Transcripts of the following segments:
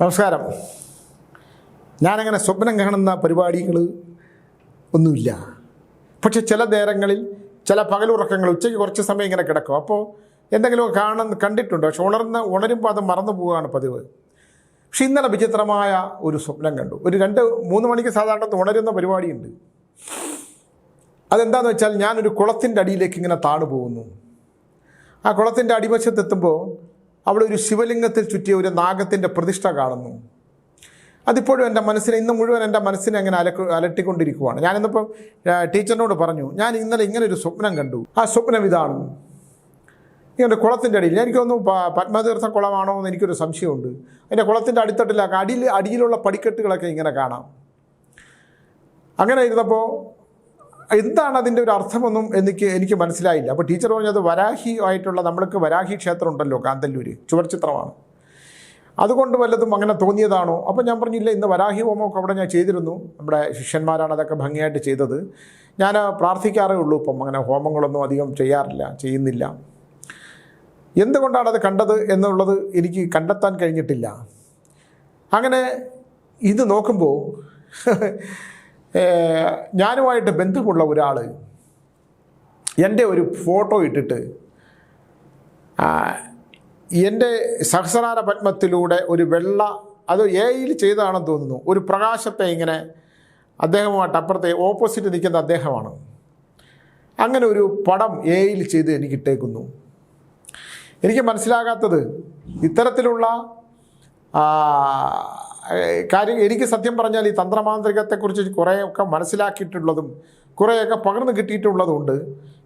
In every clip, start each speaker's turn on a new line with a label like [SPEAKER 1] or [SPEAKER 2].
[SPEAKER 1] നമസ്കാരം. ഞാനങ്ങനെ സ്വപ്നം കാണുന്ന പരിപാടികൾ ഒന്നുമില്ല. പക്ഷെ ചില നേരങ്ങളിൽ ചില പകലുറക്കങ്ങൾ ഉച്ചയ്ക്ക് കുറച്ച് സമയം ഇങ്ങനെ കിടക്കും. അപ്പോൾ എന്തെങ്കിലും കാണുന്ന കണ്ടിട്ടുണ്ട്? പക്ഷെ ഉണർന്ന് ഉണരുമ്പോൾ അത് മറന്നു പോവുകയാണ് പതിവ്. പക്ഷെ ഇന്നലെ വിചിത്രമായ ഒരു സ്വപ്നം കണ്ടു. ഒരു രണ്ട് മൂന്ന് മണിക്ക് സാധാരണ ഉണരുന്ന പരിപാടിയുണ്ട്. അതെന്താണെന്ന് വെച്ചാൽ ഞാനൊരു കുളത്തിന്റെ അടിയിലേക്ക് ഇങ്ങനെ താണു പോകുന്നു ആ കുളത്തിന്റെ അടിവശത്തെത്തുമ്പോൾ അവിടെ ഒരു ശിവലിംഗത്തിൽ ചുറ്റിയ ഒരു നാഗത്തിന്റെ പ്രതിഷ്ഠ കാണുന്നു. അതിപ്പോഴും എന്റെ മനസ്സിനെ ഇന്ന് മുഴുവൻ എന്റെ മനസ്സിനെ അങ്ങനെ അലക്ക് അലട്ടിക്കൊണ്ടിരിക്കുവാണ്. ഞാനിന്നിപ്പം ടീച്ചറിനോട് പറഞ്ഞു ഞാൻ ഇന്നലെ ഇങ്ങനെ ഒരു സ്വപ്നം കണ്ടു. ആ സ്വപ്നം ഇതാണ്. ഇങ്ങനെ കുളത്തിന്റെ അടിയിൽ എനിക്കൊന്നും പത്മതീർത്ഥ കുളമാണോ എന്ന് എനിക്കൊരു സംശയമുണ്ട്. അതിന്റെ കുളത്തിന്റെ അടിത്തട്ടിലാക്കാം അടിയിൽ അടിയിലുള്ള പടിക്കെട്ടുകളൊക്കെ ഇങ്ങനെ കാണാം. അങ്ങനെ ഇരുന്നപ്പോൾ എന്താണ് അതിന്റെ ഒരു അർത്ഥമൊന്നും എനിക്ക് എനിക്ക് മനസ്സിലായില്ല. അപ്പോൾ ടീച്ചർ പറഞ്ഞത് വരാഹി ആയിട്ടുള്ള നമ്മൾക്ക് വരാഹി ക്ഷേത്രം ഉണ്ടല്ലോ കാന്തല്ലൂർ ചുവർച്ചിത്രമാണ് അതുകൊണ്ട് വല്ലതും അങ്ങനെ തോന്നിയതാണോ? അപ്പോൾ ഞാൻ പറഞ്ഞില്ല ഇന്ന് വരാഹി ഹോമമൊക്കെ അവിടെ ഞാൻ ചെയ്തിരുന്നു. നമ്മുടെ ശിഷ്യന്മാരാണ് അതൊക്കെ ഭംഗിയായിട്ട് ചെയ്തത്. ഞാൻ പ്രാർത്ഥിക്കാറേ ഉള്ളൂ ഇപ്പം അങ്ങനെ ഹോമങ്ങളൊന്നും അധികം ചെയ്യാറില്ല ചെയ്യുന്നില്ല. എന്തുകൊണ്ടാണ് അത് കണ്ടത് എന്നുള്ളത് എനിക്ക് കണ്ടെത്താൻ കഴിഞ്ഞിട്ടില്ല. അങ്ങനെ ഇത് നോക്കുമ്പോൾ ഞാനുമായിട്ട് ബന്ധമുള്ള ഒരാൾ എന്റെ ഒരു ഫോട്ടോ ഇട്ടിട്ട് എന്റെ സഹസ്രാര പത്മത്തിലൂടെ ഒരു വെള്ള അത് എയിൽ ചെയ്തതാണെന്ന് തോന്നുന്നു. ഒരു പ്രകാശത്തെ ഇങ്ങനെ അദ്ദേഹവുമായിട്ട് അപ്പുറത്തെ ഓപ്പോസിറ്റ് നിൽക്കുന്ന അദ്ദേഹമാണ്. അങ്ങനെ ഒരു പടം എയിൽ ചെയ്ത് എനിക്ക് ഇട്ടേക്കുന്നു. എനിക്ക് മനസ്സിലാകാത്തത് ഇത്തരത്തിലുള്ള കാര്യം എനിക്ക് സത്യം പറഞ്ഞാൽ ഈ തന്ത്രമാന്ത്രികത്തെക്കുറിച്ച് കുറേയൊക്കെ മനസ്സിലാക്കിയിട്ടുള്ളതും കുറേയൊക്കെ പകർന്നു കിട്ടിയിട്ടുള്ളതുണ്ട്.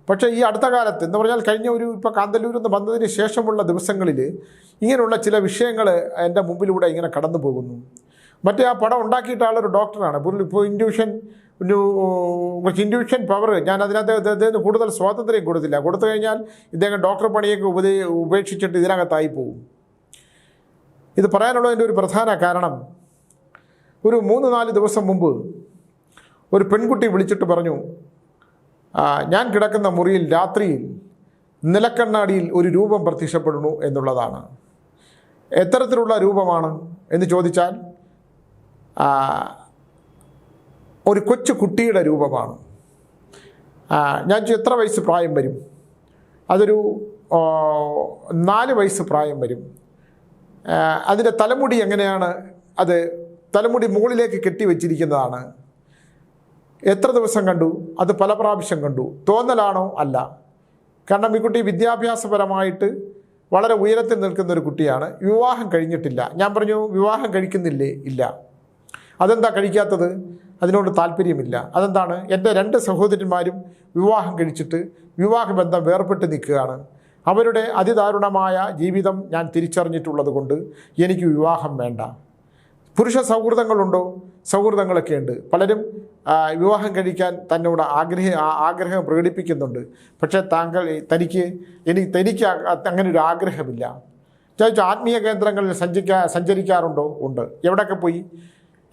[SPEAKER 1] പക്ഷേ ഈ അടുത്ത കാലത്ത് എന്ന് പറഞ്ഞാൽ കഴിഞ്ഞ ഒരു ഇപ്പോൾ കാന്തല്ലൂരിൽ നിന്ന് വന്നതിന് ശേഷമുള്ള ദിവസങ്ങളിൽ ഇങ്ങനെയുള്ള ചില വിഷയങ്ങൾ എന്റെ മുമ്പിലൂടെ ഇങ്ങനെ കടന്നു പോകുന്നു. മറ്റേ ആ പടം ഉണ്ടാക്കിയിട്ട ആളൊരു ഡോക്ടറാണ്. ഇപ്പോൾ ഇൻഡ്യൂഷൻ കുറച്ച് ഇൻഡ്യൂഷൻ പവർ ഞാൻ അതിനകത്ത് അദ്ദേഹത്തിന് കൂടുതൽ സ്വാതന്ത്ര്യം കൊടുത്തില്ല. കൊടുത്തു കഴിഞ്ഞാൽ ഇദ്ദേഹം ഡോക്ടർ പണിയൊക്കെ ഉപദേ ഉപേക്ഷിച്ചിട്ട് ഇതിനകത്തായി പോകും. ഇത് പറയാനുള്ളതിന്റെ ഒരു പ്രധാന കാരണം ഒരു മൂന്ന് നാല് ദിവസം മുമ്പ് ഒരു പെൺകുട്ടി വിളിച്ചിട്ട് പറഞ്ഞു ഞാൻ കിടക്കുന്ന മുറിയിൽ രാത്രിയിൽ നിലക്കണ്ണാടിയിൽ ഒരു രൂപം പ്രത്യക്ഷപ്പെടുന്നു എന്നുള്ളതാണ്. എത്തരത്തിലുള്ള രൂപമാണ്? എന്ന് ചോദിച്ചാൽ ഒരു കൊച്ചു കുട്ടിയുടെ രൂപമാണ്. ഞാൻ എത്ര വയസ്സ് പ്രായം വരും? അതൊരു നാല് വയസ്സ് പ്രായം വരും. അതിന്റെ തലമുടി എങ്ങനെയാണ്? അത് തലമുടി മുകളിലേക്ക് കെട്ടിവെച്ചിരിക്കുന്നതാണ്. എത്ര ദിവസം കണ്ടു? അത് പല പ്രാവശ്യം കണ്ടു. തോന്നലാണോ? അല്ല. കാരണം ഈ കുട്ടി വിദ്യാഭ്യാസപരമായിട്ട് വളരെ ഉയരത്തിൽ നിൽക്കുന്ന ഒരു കുട്ടിയാണ്. വിവാഹം കഴിഞ്ഞിട്ടില്ല. ഞാൻ പറഞ്ഞു വിവാഹം കഴിക്കുന്നില്ലേ? ഇല്ല. അതെന്താ കഴിക്കാത്തത്? അതിനോട് താല്പര്യമില്ല. അതെന്താണ്? എന്റെ രണ്ട് സഹോദരന്മാരും വിവാഹം കഴിച്ചിട്ട് വിവാഹബന്ധം വേർപെട്ട് നിൽക്കുകയാണ്. അവരുടെ അതിദാരുണമായ ജീവിതം ഞാൻ തിരിച്ചറിഞ്ഞിട്ടുള്ളത് കൊണ്ട് എനിക്ക് വിവാഹം വേണ്ട. പുരുഷ സൗഹൃദങ്ങളുണ്ടോ? സൗഹൃദങ്ങളൊക്കെ ഉണ്ട്. പലരും വിവാഹം കഴിക്കാൻ തന്നോട് ആഗ്രഹ ആഗ്രഹം പ്രകടിപ്പിക്കുന്നുണ്ട്. പക്ഷേ താങ്കൾ തനിക്ക് എനിക്ക് തനിക്ക് അങ്ങനെ ഒരു ആഗ്രഹമില്ല. ചോദിച്ചു ആത്മീയ കേന്ദ്രങ്ങളിൽ സഞ്ചരിക്കാ സഞ്ചരിക്കാറുണ്ടോ? ഉണ്ട്. എവിടെയൊക്കെ പോയി?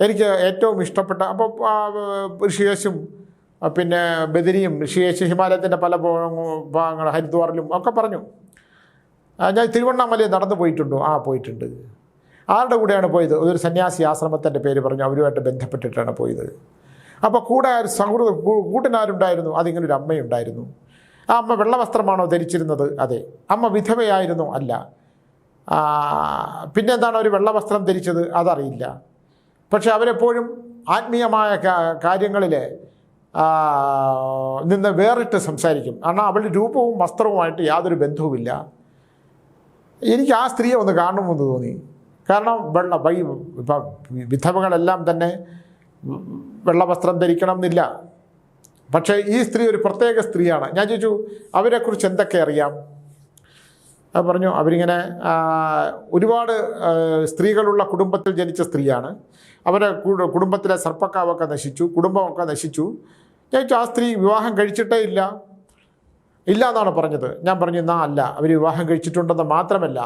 [SPEAKER 1] എനിക്ക് ഏറ്റവും ഇഷ്ടപ്പെട്ട അപ്പോൾ ഋഷിയേശും പിന്നെ ബദരിയും ഋഷിയേശ് ഹിമാലയത്തിന്റെ പല ഭാഗങ്ങൾ ഹരിദ്വാറിലും ഒക്കെ പറഞ്ഞു. ഞാൻ തിരുവണ്ണാമലയിൽ നടന്നു പോയിട്ടുണ്ടോ. ആ പോയിട്ടുണ്ട്. ആരുടെ കൂടെയാണ് പോയത്? ഒരു സന്യാസി ആശ്രമത്തിന്റെ പേര് പറഞ്ഞു. അവരുമായിട്ട് ബന്ധപ്പെട്ടിട്ടാണ് പോയത്. അപ്പോൾ കൂടെ ഒരു സൗഹൃദ കൂട്ടിനാരുണ്ടായിരുന്നു. അതിങ്ങനെ ഒരു അമ്മയുണ്ടായിരുന്നു. ആ അമ്മ വെള്ളവസ്ത്രമാണോ ധരിച്ചിരുന്നത്? അതെ. അമ്മ വിധവയായിരുന്നു അല്ല. പിന്നെന്താണ് ഒരു വെള്ളവസ്ത്രം ധരിച്ചത്? അതറിയില്ല. പക്ഷെ അവരെപ്പോഴും ആത്മീയമായ കാര്യങ്ങളിൽ നിന്ന് വേറിട്ട് സംസാരിക്കും. കാരണം അവളുടെ രൂപവും വസ്ത്രവുമായിട്ട് യാതൊരു ബന്ധവുമില്ല. എനിക്ക് ആ സ്ത്രീയെ ഒന്ന് കാണണമെന്ന് തോന്നി. കാരണം വെള്ള വൈ വിധവകളെല്ലാം തന്നെ വെള്ളവസ്ത്രം ധരിക്കണം എന്നില്ല പക്ഷേ ഈ സ്ത്രീ ഒരു പ്രത്യേക സ്ത്രീയാണ്. ഞാൻ ചോദിച്ചു അവരെക്കുറിച്ച് എന്തൊക്കെ അറിയാം? പറഞ്ഞു അവരിങ്ങനെ ഒരുപാട് സ്ത്രീകളുള്ള കുടുംബത്തിൽ ജനിച്ച സ്ത്രീയാണ്. അവരെ കുടുംബത്തിലെ സർപ്പക്കാവൊക്കെ നശിച്ചു കുടുംബമൊക്കെ നശിച്ചു. ചോദിച്ചു ആ സ്ത്രീ വിവാഹം കഴിച്ചിട്ടേ ഇല്ല? ഇല്ല എന്നാണ് പറഞ്ഞത്. ഞാൻ പറഞ്ഞു എന്നാ അല്ല അവർ വിവാഹം കഴിച്ചിട്ടുണ്ടെന്ന് മാത്രമല്ല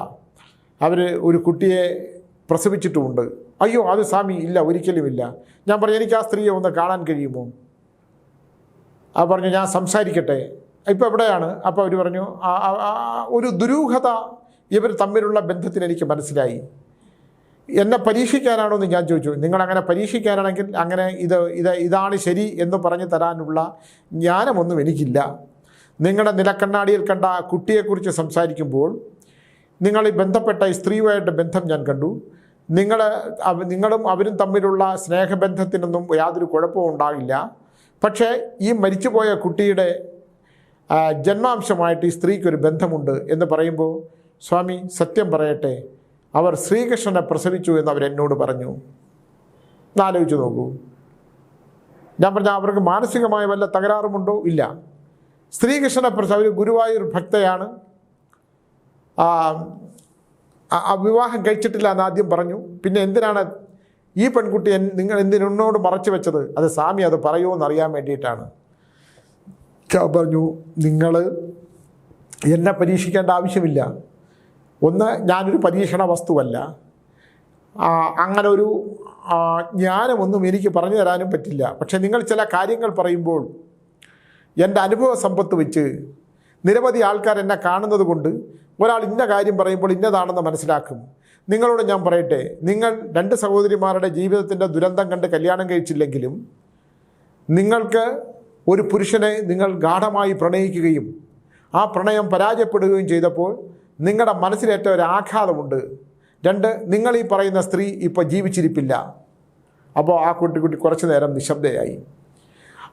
[SPEAKER 1] അവർ ഒരു കുട്ടിയെ പ്രസവിച്ചിട്ടുമുണ്ട്. അയ്യോ അത് സ്വാമി ഇല്ല ഒരിക്കലും ഇല്ല. ഞാൻ പറഞ്ഞു എനിക്ക് ആ സ്ത്രീയെ ഒന്ന് കാണാൻ കഴിയുമോ? ആ പറഞ്ഞു ഞാൻ സംസാരിക്കട്ടെ. ഇപ്പോൾ എവിടെയാണ്? അപ്പോൾ അവർ പറഞ്ഞു "ആ, ആ, ആ, ഒരു ദുരൂഹത ഇവർ തമ്മിലുള്ള ബന്ധത്തിന് എനിക്ക് മനസ്സിലായി. എന്നെ പരീക്ഷിക്കാനാണോ എന്ന് ഞാൻ ചോദിച്ചു. നിങ്ങൾ അങ്ങനെ പരീക്ഷിക്കാനാണെങ്കിൽ അങ്ങനെ ഇത് ഇത് ഇതാണ് ശരി എന്ന് പറഞ്ഞു തരാനുള്ള ജ്ഞാനമൊന്നും എനിക്കില്ല. നിങ്ങളുടെ നിലക്കണ്ണാടിയിൽ കണ്ട കുട്ടിയെക്കുറിച്ച് സംസാരിക്കുമ്പോൾ നിങ്ങൾ ബന്ധപ്പെട്ട ഈ സ്ത്രീയുമായിട്ട് ബന്ധം ഞാൻ കണ്ടു. നിങ്ങൾ നിങ്ങളും അവരും തമ്മിലുള്ള സ്നേഹബന്ധത്തിനൊന്നും യാതൊരു കുഴപ്പവും ഉണ്ടാകില്ല. പക്ഷേ ഈ മരിച്ചുപോയ കുട്ടിയുടെ ജന്മാംശമായിട്ട് ഈ സ്ത്രീക്കൊരു ബന്ധമുണ്ട് എന്ന് പറയുമ്പോൾ സ്വാമി സത്യം പറയട്ടെ. അവർ ശ്രീകൃഷ്ണനെ പ്രസവിച്ചു എന്ന് അവരെന്നോട് പറഞ്ഞു. ആലോചിച്ചു നോക്കൂ. ഞാൻ പറഞ്ഞ അവർക്ക് മാനസികമായ വല്ല തകരാറുമുണ്ടോ? ഇല്ല. ശ്രീകൃഷ്ണനെ പ്രസവ ഗുരുവായൂർ ഭക്തയാണ്. വിവാഹം കഴിച്ചിട്ടില്ല എന്ന് ആദ്യം പറഞ്ഞു. പിന്നെ എന്തിനാണ് ഈ പെൺകുട്ടി നിങ്ങൾ എന്തിനോട് മറച്ചു വെച്ചത്? അത് സ്വാമി അത് പറയുമോ എന്നറിയാൻ വേണ്ടിയിട്ടാണ്. പറഞ്ഞു നിങ്ങൾ എന്നെ പരീക്ഷിക്കേണ്ട ആവശ്യമില്ല. ഒന്ന് ഞാനൊരു പരീക്ഷണ വസ്തുവല്ല. അങ്ങനെ ഒരു ജ്ഞാനമൊന്നും എനിക്ക് പറഞ്ഞു തരാനും പറ്റില്ല. പക്ഷേ നിങ്ങൾ ചില കാര്യങ്ങൾ പറയുമ്പോൾ എന്റെ അനുഭവ സമ്പത്ത് വെച്ച് നിരവധി ആൾക്കാർ എന്നെ കാണുന്നത് കൊണ്ട് ഒരാൾ ഇന്ന കാര്യം പറയുമ്പോൾ ഇന്നതാണെന്ന് മനസ്സിലാക്കും. നിങ്ങളോട് ഞാൻ പറയട്ടെ നിങ്ങൾ രണ്ട് സഹോദരിമാരുടെ ജീവിതത്തിന്റെ ദുരന്തം കണ്ട് കല്യാണം കഴിച്ചില്ലെങ്കിലും നിങ്ങൾക്ക് ഒരു പുരുഷനെ നിങ്ങൾ ഗാഠമായി പ്രണയിക്കുകയും ആ പ്രണയം പരാജയപ്പെടുകയും ചെയ്തപ്പോൾ നിങ്ങളുടെ മനസ്സിലേറ്റ ഒരു ആഘാതമുണ്ട്. രണ്ട് നിങ്ങൾ ഈ പറയുന്ന സ്ത്രീ ഇപ്പോൾ ജീവിച്ചിരിപ്പില്ല. അപ്പോൾ ആ കുട്ടിക്കുട്ടി കുറച്ചു നേരം നിശബ്ദയായി.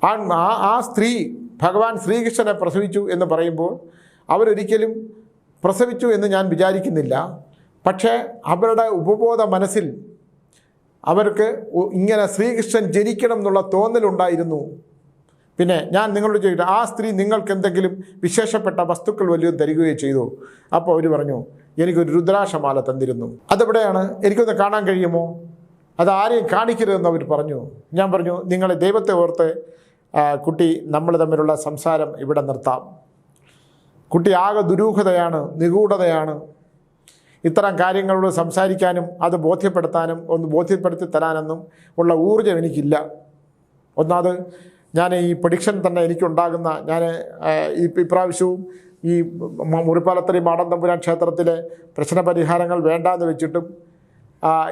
[SPEAKER 1] ആ ആ- സ്ത്രീ ഭഗവാൻ ശ്രീകൃഷ്ണനെ പ്രസവിച്ചു എന്ന് പറയുമ്പോൾ അവരൊരിക്കലും പ്രസവിച്ചു എന്ന് ഞാൻ വിചാരിക്കുന്നില്ല. പക്ഷേ അവരുടെ ഉപബോധ മനസ്സിൽ അവർക്ക് ഇങ്ങനെ ശ്രീകൃഷ്ണൻ ജനിക്കണം എന്നുള്ള തോന്നലുണ്ടായിരുന്നു. പിന്നെ ഞാൻ നിങ്ങളോട് ചോദിക്കട്ടെ ആ സ്ത്രീ നിങ്ങൾക്ക് എന്തെങ്കിലും വിശേഷപ്പെട്ട വസ്തുക്കൾ വല്ലതും തരികയോ ചെയ്തു? അപ്പോൾ അവർ പറഞ്ഞു എനിക്കൊരു രുദ്രാക്ഷമാല തന്നിരുന്നു. അതെവിടെയാണ്? എനിക്കൊന്ന് കാണാൻ കഴിയുമോ? അത് ആരെയും കാണിക്കരുതെന്ന് അവർ പറഞ്ഞു. ഞാൻ പറഞ്ഞു നിങ്ങളെ ദൈവത്തെ ഓർത്ത് കുട്ടി നമ്മൾ തമ്മിലുള്ള സംസാരം ഇവിടെ നിർത്താം. കുട്ടി ആകെ ദുരൂഹതയാണ് നിഗൂഢതയാണ്. ഇത്തരം കാര്യങ്ങളോട് സംസാരിക്കാനും അത് ബോധ്യപ്പെടുത്താനും ഒന്ന് ബോധ്യപ്പെടുത്തി തരാനെന്നും ഉള്ള ഊർജം എനിക്കില്ല. ഒന്നാമത് ഞാൻ ഈ പ്രഡിക്ഷൻ തന്നെ എനിക്കുണ്ടാകുന്ന ഞാൻ ഈ ഇപ്രാവശ്യവും ഈ മുറിപ്പാലത്തറി മാടൻ തമ്പുരാൻ ക്ഷേത്രത്തിലെ പ്രശ്നപരിഹാരങ്ങൾ വേണ്ടാന്ന് വെച്ചിട്ടും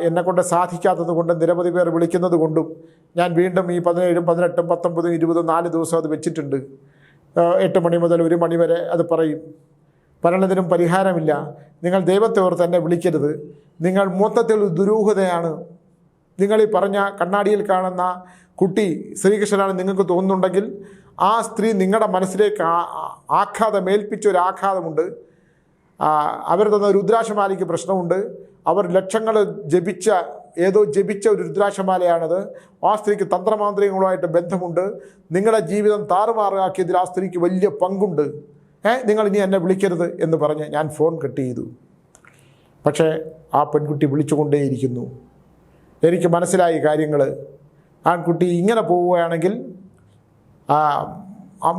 [SPEAKER 1] എന്നെക്കൊണ്ട് സാധിക്കാത്തത് കൊണ്ട് നിരവധി പേർ വിളിക്കുന്നത് കൊണ്ടും ഞാൻ വീണ്ടും ഈ പതിനേഴും പതിനെട്ടും പത്തൊമ്പതും ഇരുപതും നാല് ദിവസം അത് വെച്ചിട്ടുണ്ട്. എട്ട് മണി മുതൽ ഒരു മണി വരെ അത് പറയും. പറയുന്നതിനും പരിഹാരമില്ല. നിങ്ങൾ ദൈവത്തെ ഓർത്ത് എന്നെ വിളിക്കരുത്. നിങ്ങൾ മൊത്തത്തിൽ ദുരൂഹതയാണ്. നിങ്ങൾ ഈ പറഞ്ഞ കണ്ണാടിയിൽ കാണുന്ന കുട്ടി ശ്രീകൃഷ്ണനാണ് നിങ്ങൾക്ക് തോന്നുന്നുണ്ടെങ്കിൽ ആ സ്ത്രീ നിങ്ങളുടെ മനസ്സിലേക്ക് ആഘാതം ഏൽപ്പിച്ച ഒരു ആഘാതമുണ്ട്. അവർ തന്ന രുദ്രാക്ഷമാലയ്ക്ക് പ്രശ്നമുണ്ട്. അവർ ലക്ഷങ്ങൾ ജപിച്ച ഏതോ ജപിച്ച ഒരു രുദ്രാക്ഷമാലയാണത്. ആ സ്ത്രീക്ക് തന്ത്രമാന്ത്രികങ്ങളുമായിട്ട് ബന്ധമുണ്ട്. നിങ്ങളുടെ ജീവിതം താറുമാറാക്കിയതിൽ ആ സ്ത്രീക്ക് വലിയ പങ്കുണ്ട്. ഏ നിങ്ങൾ ഇനി എന്നെ വിളിക്കരുത് എന്ന് പറഞ്ഞ് ഞാൻ ഫോൺ കട്ട് ചെയ്തു. പക്ഷേ ആ പെൺകുട്ടി വിളിച്ചുകൊണ്ടേയിരിക്കുന്നു. എനിക്ക് മനസ്സിലായി കാര്യങ്ങൾ ആൺകുട്ടി ഇങ്ങനെ പോവുകയാണെങ്കിൽ ആ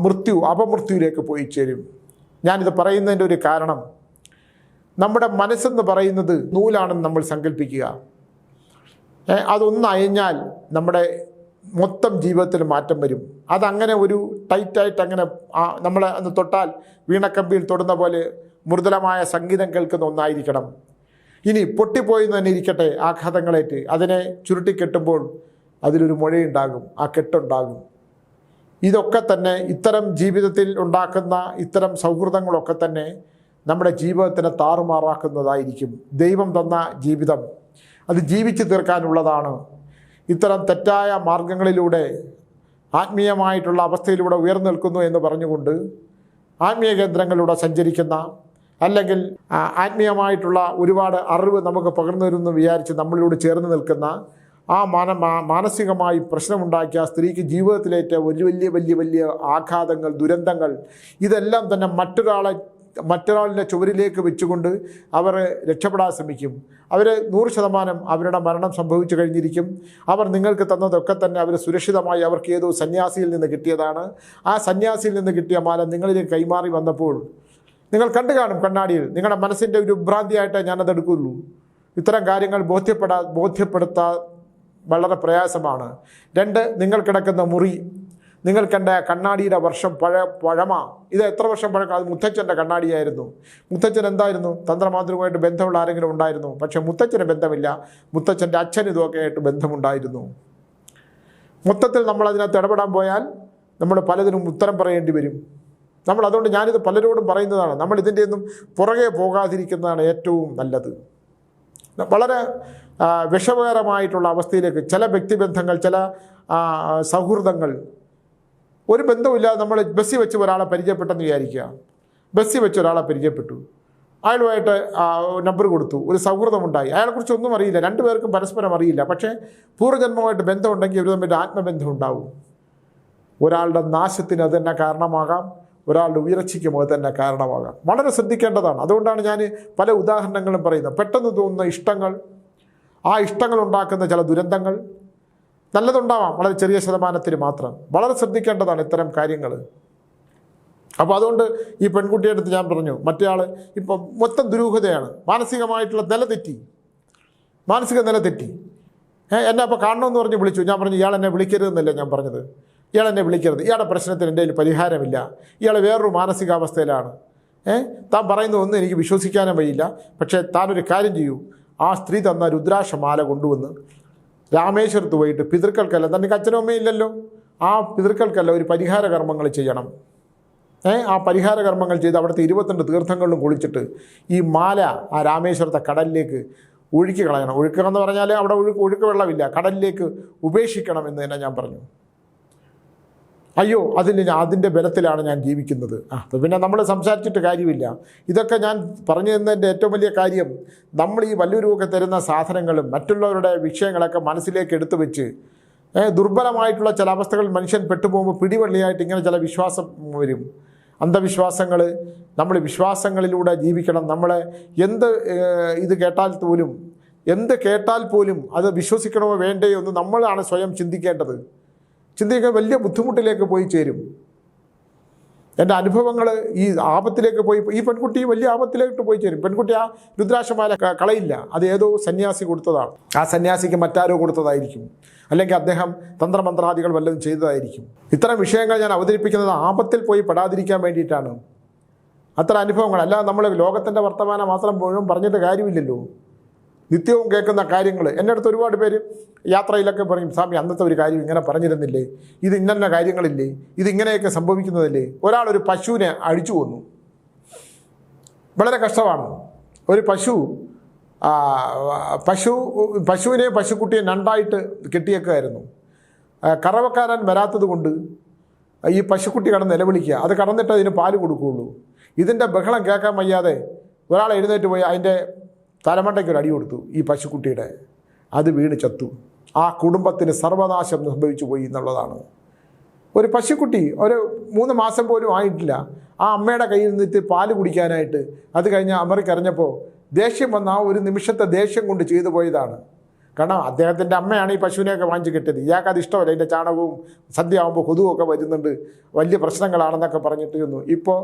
[SPEAKER 1] മൃത്യു അപമൃത്യുവിലേക്ക് പോയി ചേരും. ഞാനിത് പറയുന്നതിന്റെ ഒരു കാരണം നമ്മുടെ മനസ്സെന്ന് പറയുന്നത് നൂലാണെന്ന് നമ്മൾ സങ്കല്പിക്കുക അതൊന്നയഞ്ഞാൽ നമ്മുടെ മൊത്തം ജീവിതത്തിൽ മാറ്റം വരും. അതങ്ങനെ ഒരു ടൈറ്റായിട്ട് അങ്ങനെ നമ്മളെ ഒന്ന് തൊട്ടാൽ വീണക്കമ്പിയിൽ തൊടുന്ന പോലെ മൃദുലമായ സംഗീതം കേൾക്കുന്ന ഒന്നായിരിക്കണം. ഇനി പൊട്ടിപ്പോയി തന്നെ ഇരിക്കട്ടെ ആഘാതങ്ങളേറ്റ്. അതിനെ ചുരുട്ടിക്കെട്ടുമ്പോൾ അതിലൊരു മുഴയുണ്ടാകും ആ കെട്ടുണ്ടാകും. ഇതൊക്കെ തന്നെ ഇത്തരം ജീവിതത്തിൽ ഉണ്ടാക്കുന്ന ഇത്തരം സൗഹൃദങ്ങളൊക്കെ തന്നെ നമ്മുടെ ജീവിതത്തിനെ താറുമാറാക്കുന്നതായിരിക്കും. ദൈവം തന്ന ജീവിതം അത് ജീവിച്ചു തീർക്കാനുള്ളതാണ്. ഇത്തരം തെറ്റായ മാർഗങ്ങളിലൂടെ ആത്മീയമായിട്ടുള്ള അവസ്ഥയിലൂടെ ഉയർന്നു നിൽക്കുന്നു എന്ന് പറഞ്ഞുകൊണ്ട് ആത്മീയ കേന്ദ്രങ്ങളിലൂടെ സഞ്ചരിക്കുന്ന അല്ലെങ്കിൽ ആത്മീയമായിട്ടുള്ള ഒരുപാട് അറിവ് നമുക്ക് പകർന്നു തരുമെന്ന് വിചാരിച്ച് നമ്മളിലൂടെ ചേർന്ന് നിൽക്കുന്ന ആ മാന മാനസികമായി പ്രശ്നമുണ്ടാക്കിയ സ്ത്രീക്ക് ജീവിതത്തിലേറ്റ വലിയ വലിയ വലിയ വലിയ ആഘാതങ്ങൾ ദുരന്തങ്ങൾ ഇതെല്ലാം തന്നെ മറ്റൊരാളെ മറ്റൊരാളിന്റെ ചുവരിലേക്ക് വെച്ചുകൊണ്ട് അവർ രക്ഷപ്പെടാൻ ശ്രമിക്കും. അവർ നൂറ് ശതമാനം അവരുടെ മരണം സംഭവിച്ചു കഴിഞ്ഞിരിക്കും. അവർ നിങ്ങൾക്ക് തന്നതൊക്കെ തന്നെ അവർ സുരക്ഷിതമായി അവർക്ക് ഏതോ സന്യാസിയിൽ നിന്ന് കിട്ടിയതാണ്. ആ സന്യാസിയിൽ നിന്ന് കിട്ടിയ മാല നിങ്ങളിലേക്ക് കൈമാറി വന്നപ്പോൾ നിങ്ങൾ കണ്ടു കാണും കണ്ണാടിയിൽ. നിങ്ങളുടെ മനസ്സിന്റെ ഒരു ഭ്രാന്തിയായിട്ടേ ഞാനത് എടുക്കുള്ളൂ. ഇത്തരം കാര്യങ്ങൾ ബോധ്യപ്പെടാ ബോധ്യപ്പെടുത്താൻ വളരെ പ്രയാസമാണ്. രണ്ട് നിങ്ങൾ കിടക്കുന്ന മുറി നിങ്ങൾ കണ്ട കണ്ണാടിയുടെ വർഷം പഴ പഴമ. ഇത് എത്ര വർഷം പഴക്കം? അത് മുത്തച്ഛന്റെ കണ്ണാടിയായിരുന്നു. മുത്തച്ഛൻ എന്തായിരുന്നു? തന്ത്രമാതൃകമായിട്ട് ബന്ധമുള്ള ആരെങ്കിലും ഉണ്ടായിരുന്നു? പക്ഷേ മുത്തച്ഛന് ബന്ധമില്ല. മുത്തച്ഛന്റെ അച്ഛൻ ഇതുമൊക്കെ ആയിട്ട് ബന്ധമുണ്ടായിരുന്നു. മൊത്തത്തിൽ നമ്മൾ അതിനകത്ത് ഇടപെടാൻ പോയാൽ നമ്മൾ പലതിനും ഉത്തരം പറയേണ്ടി വരും. നമ്മൾ അതുകൊണ്ട് ഞാനിത് പലരോടും പറയുന്നതാണ്. നമ്മൾ ഇതിന്റെ ഒന്നും പുറകെ പോകാതിരിക്കുന്നതാണ് ഏറ്റവും നല്ലത്. വളരെ വിഷമകരമായിട്ടുള്ള അവസ്ഥയിലേക്ക് ചില വ്യക്തിബന്ധങ്ങൾ ചില സൗഹൃദങ്ങൾ ഒരു ബന്ധവുമില്ലാതെ നമ്മൾ ബസ്സിൽ വെച്ച് ഒരാളെ പരിചയപ്പെട്ടെന്ന് വിചാരിക്കുക. ബസ്സിൽ വെച്ച് ഒരാളെ പരിചയപ്പെട്ടു. അയാളുമായിട്ട് നമ്പർ കൊടുത്തു. ഒരു സൗഹൃദമുണ്ടായി. അയാളെക്കുറിച്ച് ഒന്നും അറിയില്ല. രണ്ടുപേർക്കും പരസ്പരം അറിയില്ല. പക്ഷേ പൂർവജന്മമായിട്ട് ബന്ധമുണ്ടെങ്കിൽ ഇവർ തമ്മിൽ ആത്മബന്ധം ഉണ്ടാവും ഒരാളുടെ നാശത്തിന് അത് തന്നെ കാരണമാകാം. ഒരാളുടെ ഉയർച്ചയ്ക്കും അത് തന്നെ കാരണമാകാം. വളരെ ശ്രദ്ധിക്കേണ്ടതാണ്. അതുകൊണ്ടാണ് ഞാൻ പല ഉദാഹരണങ്ങളും പറയുന്നത്. പെട്ടെന്ന് തോന്നുന്ന ഇഷ്ടങ്ങൾ ആ ഇഷ്ടങ്ങൾ ഉണ്ടാക്കുന്ന ചില ദുരന്തങ്ങൾ നല്ലതുണ്ടാവാം വളരെ ചെറിയ ശതമാനത്തിന് മാത്രം. വളരെ ശ്രദ്ധിക്കേണ്ടതാണ് ഇത്തരം കാര്യങ്ങൾ. അപ്പോൾ അതുകൊണ്ട് ഈ പെൺകുട്ടിയുടെ അടുത്ത് ഞാൻ പറഞ്ഞു മറ്റേയാൾ ഇപ്പം മൊത്തം ദുരൂഹതയാണ്. മാനസികമായിട്ടുള്ള നില തെറ്റി മാനസിക നില തെറ്റി ഏ, എന്നെ അപ്പോൾ കാണണമെന്ന് പറഞ്ഞ് വിളിച്ചു. ഞാൻ പറഞ്ഞു ഇയാൾ എന്നെ വിളിക്കരുതെന്നല്ലേ ഞാൻ പറഞ്ഞത്? ഇയാൾ എന്നെ വിളിക്കരുത്. ഇയാളുടെ പ്രശ്നത്തിന് എന്റെ കയ്യിൽ പരിഹാരമില്ല. ഇയാൾ വേറൊരു മാനസികാവസ്ഥയിലാണ്. ഏഹ് താൻ പറയുന്ന ഒന്നും എനിക്ക് വിശ്വസിക്കാനും വയ്യില്ല പക്ഷേ താനൊരു കാര്യം ചെയ്യൂ. ആ സ്ത്രീ തന്ന രുദ്രാക്ഷമാല കൊണ്ടുവന്ന് രാമേശ്വരത്ത് പോയിട്ട് പിതൃക്കൾക്കല്ല തന്നെ അച്ഛനും അമ്മയും ഇല്ലല്ലോ. ആ പിതൃക്കൾക്കല്ല ഒരു പരിഹാര കർമ്മങ്ങൾ ചെയ്യണം. ഏ ആ പരിഹാര കർമ്മങ്ങൾ ചെയ്ത് അവിടുത്തെ ഇരുപത്തിരണ്ട് തീർത്ഥങ്ങളിലും കുളിച്ചിട്ട് ഈ മാല ആ രാമേശ്വരത്തെ കടലിലേക്ക് ഒഴുക്കി കളയണം. ഒഴുക്കുക എന്ന് പറഞ്ഞാൽ അവിടെ ഒഴുക്ക് ഒഴുക്ക് വെള്ളമില്ല. കടലിലേക്ക് ഉപേക്ഷിക്കണം എന്ന് തന്നെ ഞാൻ പറഞ്ഞു. അയ്യോ അതിൽ ഞാൻ അതിന്റെ ബലത്തിലാണ് ഞാൻ ജീവിക്കുന്നത്. ആ പിന്നെ നമ്മൾ സംസാരിച്ചിട്ട് കാര്യമില്ല. ഇതൊക്കെ ഞാൻ പറഞ്ഞു തന്നതിന്റെ ഏറ്റവും വലിയ കാര്യം നമ്മൾ ഈ വല്ലൂരുമൊക്കെ തരുന്ന സാധനങ്ങളും മറ്റുള്ളവരുടെ വിഷയങ്ങളൊക്കെ മനസ്സിലേക്ക് എടുത്തു വെച്ച് ദുർബലമായിട്ടുള്ള ചില അവസ്ഥകൾ മനുഷ്യൻ പെട്ടുപോകുമ്പോൾ പിടിവള്ളിയായിട്ട് ഇങ്ങനെ ചില വിശ്വാസം വരും. അന്ധവിശ്വാസങ്ങൾ നമ്മൾ വിശ്വാസങ്ങളിലൂടെ ജീവിക്കണം. നമ്മൾ എന്ത് ഇത് കേട്ടാൽ പോലും എന്ത് കേട്ടാൽ പോലും അത് വിശ്വസിക്കണമോ വേണ്ടേ എന്ന് നമ്മളാണ് സ്വയം ചിന്തിക്കേണ്ടത്. ചിന്തിക്കാൻ വലിയ ബുദ്ധിമുട്ടിലേക്ക് പോയി ചേരും. എന്റെ അനുഭവങ്ങൾ ഈ ആപത്തിലേക്ക് പോയി ഈ പെൺകുട്ടി വലിയ ആപത്തിലേക്ക് പോയി ചേരും. പെൺകുട്ടി ആ രുദ്രാക്ഷമാല കളയില്ല. അത് ഏതോ സന്യാസി കൊടുത്തതാണ്. ആ സന്യാസിക്ക് മറ്റാരോ കൊടുത്തതായിരിക്കും. അല്ലെങ്കിൽ അദ്ദേഹം തന്ത്രമന്ത്രാദികൾ വല്ലതും ചെയ്തതായിരിക്കും. ഇത്തരം വിഷയങ്ങൾ ഞാൻ അവതരിപ്പിക്കുന്നത് ആപത്തിൽ പോയി പെടാതിരിക്കാൻ വേണ്ടിയിട്ടാണ്. അത്ര അനുഭവങ്ങൾ. അല്ലാതെ നമ്മൾ ലോകത്തിന്റെ വർത്തമാനം മാത്രം മുഴുവൻ പറഞ്ഞിട്ട് കാര്യമില്ലല്ലോ. നിത്യവും കേൾക്കുന്ന കാര്യങ്ങൾ. എന്റെ അടുത്ത് ഒരുപാട് പേര് യാത്രയിലൊക്കെ പറയും സ്വാമി അന്നത്തെ ഒരു കാര്യം ഇങ്ങനെ പറഞ്ഞിരുന്നില്ലേ? ഇത് ഇന്ന കാര്യങ്ങളില്ലേ? ഇതിങ്ങനെയൊക്കെ സംഭവിക്കുന്നതല്ലേ? ഒരാളൊരു പശുവിനെ അഴിച്ചു കൊന്നു. വളരെ കഷ്ടമാണ്. ഒരു പശു പശു പശുവിനെ പശുക്കുട്ടിയെ രണ്ടായിട്ട് കെട്ടിയേക്കായിരുന്നു കറവക്കാരൻ വരാത്തത് കൊണ്ട് ഈ പശുക്കുട്ടി കടന്ന് നിലവിളിക്കുക. അത് കടന്നിട്ട് അതിന് പാൽ കൊടുക്കുകയുള്ളൂ. ഇതിന്റെ ബഹളം കേൾക്കാൻ വയ്യാതെ ഒരാൾ എഴുന്നേറ്റ് പോയി അതിന്റെ തലമണ്ടയ്ക്ക് ഒരു അടി കൊടുത്തു ഈ പശുക്കുട്ടിയുടെ. അത് വീണ് ചത്തു. ആ കുടുംബത്തിന് സർവനാശം സംഭവിച്ചു പോയി എന്നുള്ളതാണ്. ഒരു പശുക്കുട്ടി ഒരു മൂന്ന് മാസം പോലും ആയിട്ടില്ല. ആ അമ്മയുടെ കയ്യിൽ നിന്നിട്ട് പാൽ കുടിക്കാനായിട്ട് അത് കഴിഞ്ഞ് അമറിക്കറിഞ്ഞപ്പോൾ ദേഷ്യം വന്ന ആ ഒരു നിമിഷത്തെ ദേഷ്യം കൊണ്ട് ചെയ്തു പോയതാണ്. കാരണം അദ്ദേഹത്തിന്റെ അമ്മയാണ് ഈ പശുവിനെയൊക്കെ വാങ്ങിച്ച് കിട്ടിയത്. ഇയാൾക്ക് അത് ഇഷ്ടമല്ല. അതിന്റെ ചാണകവും സദ്യ ആകുമ്പോൾ കൊതുകൊക്കെ വരുന്നുണ്ട്. വലിയ പ്രശ്നങ്ങളാണെന്നൊക്കെ പറഞ്ഞിട്ട് ചെന്നു ഇപ്പോൾ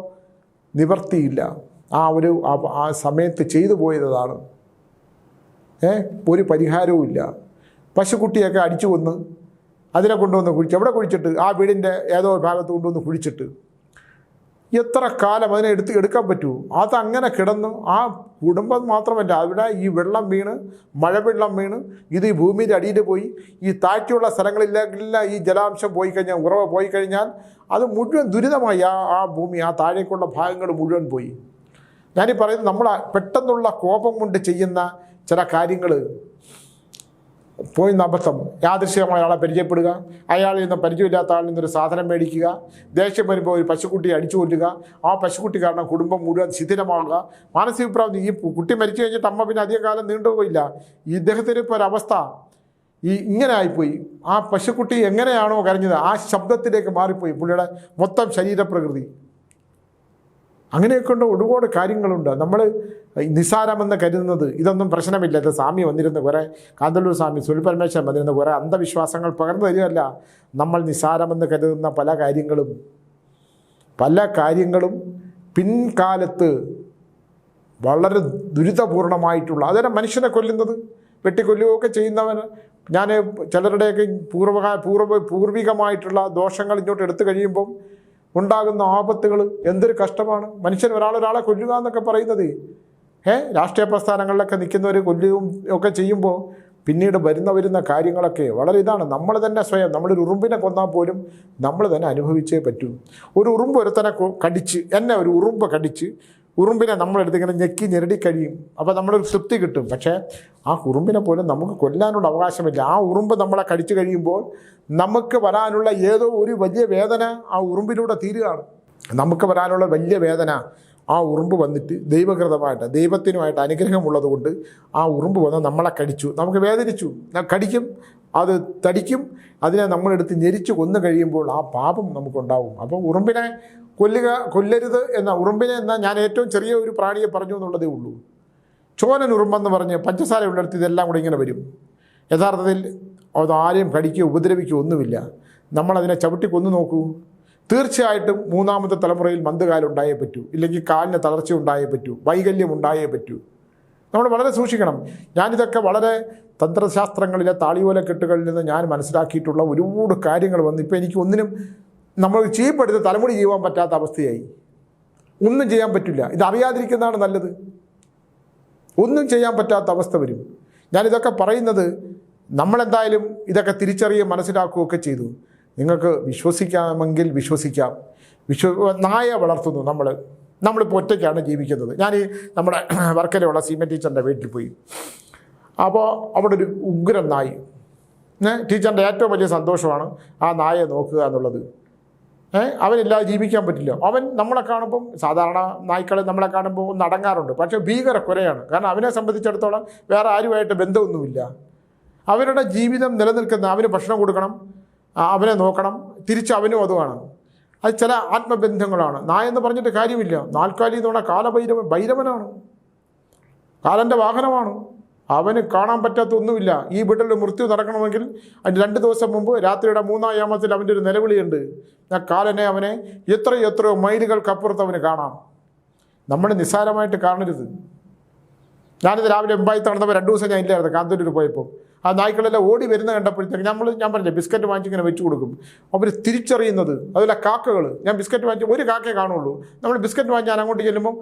[SPEAKER 1] നിവർത്തിയില്ല. ആ ഒരു ആ സമയത്ത് ചെയ്തു പോയതാണ്. ഏ? ഒരു പരിഹാരവും ഇല്ല. പശുക്കുട്ടിയൊക്കെ അടിച്ചു കൊന്ന് അതിനെ കൊണ്ടുവന്ന് കുഴിച്ച് എവിടെ കുഴിച്ചിട്ട്? ആ വീടിന്റെ ഏതോ ഭാഗത്ത് കൊണ്ടുവന്ന് കുഴിച്ചിട്ട്. എത്ര കാലം അതിനെ എടുത്ത് എടുക്കാൻ പറ്റൂ അതങ്ങനെ കിടന്നു ആ കുടുംബം മാത്രമല്ല അവിടെ ഈ വെള്ളം വീണ് മഴവെള്ളം വീണ് ഇത് ഈ ഭൂമിയുടെ അടിയിൽ പോയി ഈ താഴ്ചയുള്ള സ്ഥലങ്ങളില്ല ഈ ജലാംശം പോയി കഴിഞ്ഞാൽ ഉറവ പോയി കഴിഞ്ഞാൽ അത് മുഴുവൻ ദുരിതമായി. ആ ആ ഭൂമി ആ താഴേക്കുള്ള ഭാഗങ്ങൾ മുഴുവൻ പോയി. ഞാനീ പറയുന്നത് നമ്മൾ പെട്ടെന്നുള്ള കോപം കൊണ്ട് ചെയ്യുന്ന ചില കാര്യങ്ങൾ പോയി അബദ്ധം യാദൃശ്യമായ ആളെ പരിചയപ്പെടുക അയാളിൽ നിന്ന് പരിചയമില്ലാത്ത ആളിൽ നിന്നൊരു സാധനം മേടിക്കുക ദേഷ്യം വരുമ്പോൾ ഒരു പശുക്കുട്ടിയെ അടിച്ചു കൊല്ലുക ആ പശുക്കുട്ടി കാരണം കുടുംബം മുഴുവൻ ശിഥിലമാകുക മാനസിക പ്രാപ്തി ഈ കുട്ടി മരിച്ചു കഴിഞ്ഞിട്ട് അമ്മ പിന്നെ അധികകാലം നീണ്ടുപോയില്ല. ഇദ്ദേഹത്തിന് ഇപ്പോൾ ഒരവസ്ഥ ഈ ഇങ്ങനെ ആയിപ്പോയി. ആ പശുക്കുട്ടി എങ്ങനെയാണോ കരഞ്ഞത് ആ ശബ്ദത്തിലേക്ക് മാറിപ്പോയി. പുള്ളിയുടെ മൊത്തം ശരീരപ്രകൃതി. അങ്ങനെയൊക്കെ ഉണ്ട് ഒരുപാട് കാര്യങ്ങളുണ്ട്. നമ്മൾ നിസ്സാരമെന്ന് കരുതുന്നത് ഇതൊന്നും പ്രശ്നമില്ല. ഇത് സ്വാമി വന്നിരുന്ന കുറേ കാന്തല്ലൂർ സ്വാമി സുൽപരമേശ്വരൻ വന്നിരുന്ന കുറേ അന്ധവിശ്വാസങ്ങൾ പകർന്നു തരികയല്ല. നമ്മൾ നിസ്സാരമെന്ന് കരുതുന്ന പല കാര്യങ്ങളും പല കാര്യങ്ങളും പിൻകാലത്ത് വളരെ ദുരിതപൂർണമായിട്ടുള്ള അതിനെ മനുഷ്യനെ കൊല്ലുന്നത് വെട്ടിക്കൊല്ലുകയൊക്കെ ചെയ്യുന്നവൻ ഞാൻ ചിലരുടെയൊക്കെ പൂർവ പൂർവ പൂർവികമായിട്ടുള്ള ദോഷങ്ങൾ ഇങ്ങോട്ട് എടുത്തു കഴിയുമ്പം ഉണ്ടാകുന്ന ആപത്തുകൾ എന്തൊരു കഷ്ടമാണ്. മനുഷ്യൻ ഒരാളൊരാളെ കൊല്ലുക എന്നൊക്കെ പറയുന്നത്. ഏ രാഷ്ട്രീയ പ്രസ്ഥാനങ്ങളിലൊക്കെ നിൽക്കുന്നവർ കൊല്ലുകയും ഒക്കെ ചെയ്യുമ്പോൾ പിന്നീട് വരുന്ന വരുന്ന കാര്യങ്ങളൊക്കെ വളരെ ഇതാണ്. നമ്മൾ തന്നെ സ്വയം നമ്മളൊരു ഉറുമ്പിനെ കൊന്നാൽ പോലും നമ്മൾ തന്നെ അനുഭവിച്ചേ പറ്റൂ. ഒരു ഉറുമ്പ് ഒരുത്തനെ കടിച്ച് എന്നെ ഒരു ഉറുമ്പ് കടിച്ച് ഉറുമ്പിനെ നമ്മളെടുത്ത് ഇങ്ങനെ ഞെക്കി ഞെരടി കഴിയും. അപ്പോൾ നമ്മളൊരു തൃപ്തി കിട്ടും. പക്ഷേ ആ ഉറുമ്പിനെ പോലും നമുക്ക് കൊല്ലാനുള്ള അവകാശമില്ല. ആ ഉറുമ്പ് നമ്മളെ കടിച്ചു കഴിയുമ്പോൾ നമുക്ക് വരാനുള്ള ഏതോ ഒരു വലിയ വേദന ആ ഉറുമ്പിലൂടെ തീരുകയാണ്. നമുക്ക് വരാനുള്ള വലിയ വേദന ആ ഉറുമ്പ് വന്നിട്ട് ദൈവകൃതമായിട്ട് ദൈവത്തിനുമായിട്ട് അനുഗ്രഹമുള്ളത് കൊണ്ട് ആ ഉറുമ്പ് വന്ന് നമ്മളെ കടിച്ചു. നമുക്ക് വേദനിച്ചു. കടിക്കും അത് തടിക്കും. അതിനെ നമ്മളെടുത്ത് ഞെരിച്ച് കൊന്നു കഴിയുമ്പോൾ ആ പാപം നമുക്കുണ്ടാവും. അപ്പോൾ ഉറുമ്പിനെ കൊല്ലുക കൊല്ലരുത് എന്ന ഉറുമ്പിനെ എന്ന ഞാൻ ഏറ്റവും ചെറിയ ഒരു പ്രാണിയെ പറഞ്ഞു എന്നുള്ളതേ ഉള്ളൂ. ചോരൻ ഉറുമ്പെന്ന് പറഞ്ഞ് പഞ്ചസാര ഉള്ളിടത്ത് ഇതെല്ലാം കൂടെ ഇങ്ങനെ വരും. യഥാർത്ഥത്തിൽ അത് ആരെയും കടിക്കുകയോ ഉപദ്രവിക്കുകയോ ഒന്നുമില്ല. നമ്മളതിനെ ചവിട്ടി കൊന്നു നോക്കൂ. തീർച്ചയായിട്ടും മൂന്നാമത്തെ തലമുറയിൽ മന്ദകാലം ഉണ്ടായേ പറ്റൂ. ഇല്ലെങ്കിൽ കാലിന് തളർച്ച ഉണ്ടായേ പറ്റൂ. വൈകല്യം ഉണ്ടായേ പറ്റൂ. നമ്മൾ വളരെ സൂക്ഷിക്കണം. ഞാനിതൊക്കെ വളരെ തന്ത്രശാസ്ത്രങ്ങളിലെ താളിയോലക്കെട്ടുകളിൽ നിന്ന് ഞാൻ മനസ്സിലാക്കിയിട്ടുള്ള ഒരുപാട് കാര്യങ്ങൾ വന്നു. ഇപ്പോൾ എനിക്ക് ഒന്നിനും നമ്മൾ ചീപ്പെടുത്ത് തലമുടി ചെയ്യുവാൻ പറ്റാത്ത അവസ്ഥയായി. ഒന്നും ചെയ്യാൻ പറ്റില്ല. ഇത് അറിയാതിരിക്കുന്നതാണ് നല്ലത്. ഒന്നും ചെയ്യാൻ പറ്റാത്ത അവസ്ഥ വരും. ഞാനിതൊക്കെ പറയുന്നത് നമ്മളെന്തായാലും ഇതൊക്കെ തിരിച്ചറിയുകയും മനസ്സിലാക്കുകയൊക്കെ ചെയ്തു. നിങ്ങൾക്ക് വിശ്വസിക്കാമെങ്കിൽ വിശ്വസിക്കാം. വിശ്വ നായ വളർത്തുന്നു നമ്മൾ നമ്മളിപ്പോൾ ഒറ്റയ്ക്കാണ് ജീവിക്കുന്നത്. ഞാൻ ഈ നമ്മുടെ വർക്കലയുള്ള സീമ ടീച്ചറിന്റെ വീട്ടിൽ പോയി. അപ്പോൾ അവിടെ ഒരു ഉഗ്രൻ നായി ടീച്ചറിന്റെ ഏറ്റവും വലിയ സന്തോഷമാണ് ആ നായയെ നോക്കുക എന്നുള്ളത്. അവനില്ലാതെ ജീവിക്കാൻ പറ്റില്ല. അവൻ നമ്മളെ കാണുമ്പം സാധാരണ നായ്ക്കളെ നമ്മളെ കാണുമ്പോൾ ഒന്ന് അടങ്ങാറുണ്ട്. പക്ഷേ ഭീകര കുരയാണ് കാരണം അവനെ സംബന്ധിച്ചിടത്തോളം വേറെ ആരുമായിട്ട് ബന്ധമൊന്നുമില്ല. അവരുടെ ജീവിതം നിലനിൽക്കുന്ന അവന് ഭക്ഷണം കൊടുക്കണം അവനെ നോക്കണം തിരിച്ച് അവനും അതുമാണ് അത് ചില ആത്മബന്ധങ്ങളാണ്. നായ എന്ന് പറഞ്ഞിട്ട് കാര്യമില്ല. നാൽക്കാലി എന്ന് പറഞ്ഞാൽ കാലഭൈരവൻ ഭൈരവനാണ്. കാലന്റെ വാഹനമാണ്. അവന് കാണാൻ പറ്റാത്ത ഒന്നുമില്ല ഈ വീട്ടിൽ മൃത്യു നടക്കണമെങ്കിൽ അതിന് രണ്ട് ദിവസം മുമ്പ് രാത്രിയുടെ മൂന്നാം യാമത്തിൽ അവന്റെ ഒരു നിലവിളിയുണ്ട്. ആ കാലനെ അവനെ എത്രയോ എത്രയോ മൈലുകൾക്കപ്പുറത്ത് അവന് കാണാം. നമ്മൾ നിസ്സാരമായിട്ട് കാണരുത്. ഞാനിത് രാവിലെ എമ്പായി തണുന്നപ്പോൾ രണ്ട് ദിവസം ഞാൻ ഇല്ലായിരുന്നു കാന്തൂരിൽ പോയപ്പോൾ. ആ നായ്ക്കളെല്ലാം ഓടി വരുന്ന കണ്ടപ്പോഴത്തേക്ക് നമ്മൾ ഞാൻ പറഞ്ഞില്ല ബിസ്ക്കറ്റ് വാങ്ങിച്ച് ഇങ്ങനെ വെച്ച് കൊടുക്കും. അവർ തിരിച്ചറിയുന്നത് അതുപോലെ കാക്കകൾ. ഞാൻ ബിസ്ക്കറ്റ് വാങ്ങിച്ച് ഒരു കാക്കയെ കാണുള്ളൂ. നമ്മൾ ബിസ്ക്കറ്റ് വാങ്ങിച്ച് ഞാൻ അങ്ങോട്ട് ചെല്ലുമ്പോൾ